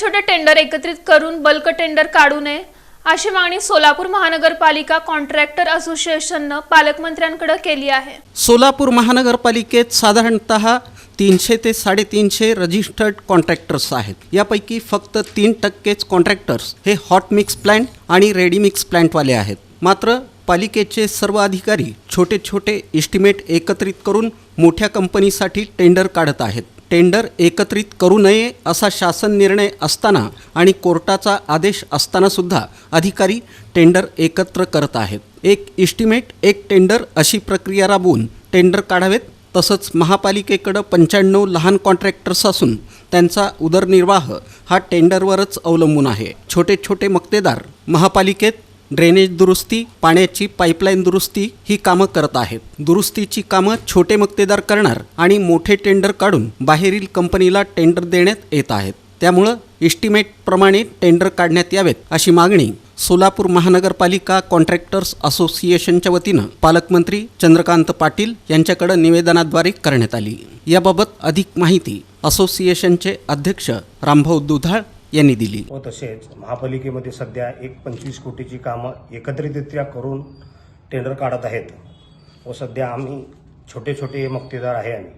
छोटे टेंडर एकत्रित करून बल्क टेंडर काढू नये. अशी मागणी सोलापूर महानगरपालिका कॉन्ट्रॅक्टर असोसिएशननं पालकमंत्र्यांकडे केली आहे. सोलापूर महानगरपालिकेत साधारणत तीनशे ते साडेतीनशे रजिस्टर्ड कॉन्ट्रॅक्टर्स आहेत. यापैकी फक्त तीन टक्केच कॉन्ट्रॅक्टर्स हे हॉट मिक्स प्लँट आणि रेडी मिक्स आहेत. मात्र पालिकेचे सर्व अधिकारी छोटे छोटे इस्टिमेट एकत्रित करून मोठ्या कंपनीसाठी टेंडर काढत आहेत. टेंडर एकत्रित करू नये असा शासन निर्णय असताना आणि कोर्टाचा आदेश असतानासुद्धा अधिकारी टेंडर एकत्र करत आहेत. एक इस्टिमेट एक टेंडर अशी प्रक्रिया राबवून टेंडर काढावेत. तसंच महापालिकेकडं पंच्याण्णव लहान कॉन्ट्रॅक्टर्स असून त्यांचा उदरनिर्वाह हा टेंडरवरच अवलंबून आहे. छोटे छोटे मक्तेदार महापालिकेत ड्रेनेज दुरुस्ती पाण्याची पाईपलाईन दुरुस्ती ही कामं करत आहेत. दुरुस्तीची कामं छोटे मक्तेदार करणार आणि मोठे टेंडर काढून बाहेरील कंपनीला टेंडर देण्यात येत आहेत. त्यामुळं इस्टिमेटप्रमाणे टेंडर काढण्यात यावेत अशी मागणी सोलापूर महानगरपालिका कॉन्ट्रॅक्टर्स असोसिएशनच्या वतीनं पालकमंत्री चंद्रकांत पाटील यांच्याकडे निवेदनाद्वारे करण्यात आली. याबाबत अधिक माहिती असोसिएशनचे अध्यक्ष रामभाऊ दुधाळ यांनी दिली. व तसेच महापालिकेमध्ये सध्या एक पंचवीस कोटीची कामं एकत्रितरित्या करून टेंडर काढत आहेत. व सध्या आम्ही छोटे छोटे मक्तेदार आहे आम्ही.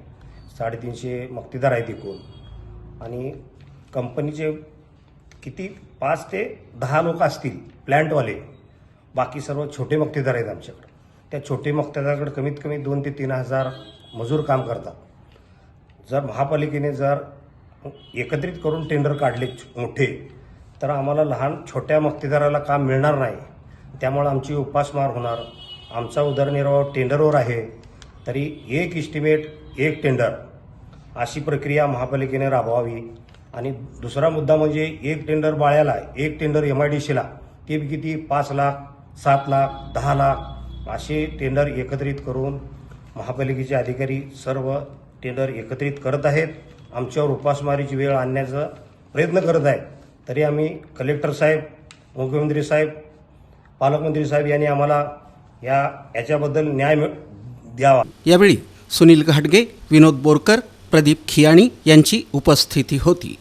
साडेतीनशे मक्तेदार आहेत एकूण. आणि कंपनीचे किती पाच ते दहा लोक असतील प्लॅन्टवाले बाकी सर्व छोटे मक्तेदार आहेत आमच्याकडे. त्या छोटे मक्तेदाराकडे कमीत कमी दोन ते तीन हजार मजूर काम करतात. जर महापालिकेने जर एकत्रित करून टेंडर काढले मोठे. तर आम्हाला लहान छोट्या मक्तेदाराला काम मिळणार नाही. त्यामुळं आमची उपासमार होणार. आमचा उदरनिर्वाह टेंडरवर आहे. तरी एक इस्टिमेट एक टेंडर अशी प्रक्रिया महापालिकेने राबवावी. आणि दुसरा मुद्दा म्हणजे एक टेंडर बाळ्याला एक टेंडर एम आय डी सीला ते किती? पाच लाख सात लाख दहा लाख असे टेंडर एकत्रित करून महापालिकेचे अधिकारी सर्व टेंडर एकत्रित करत आहेत. आमच्यावर उपासमारीची वेळ आणण्याचा प्रयत्न करत आहेत. तरी आम्ही कलेक्टर साहेब मुख्यमंत्री साहेब पालकमंत्री साहेब यांनी आम्हाला या याच्याबद्दल न्याय मिळ- द्यावा. यावेळी सुनील घाटगे विनोद बोरकर प्रदीप खियाणी यांची उपस्थिती होती.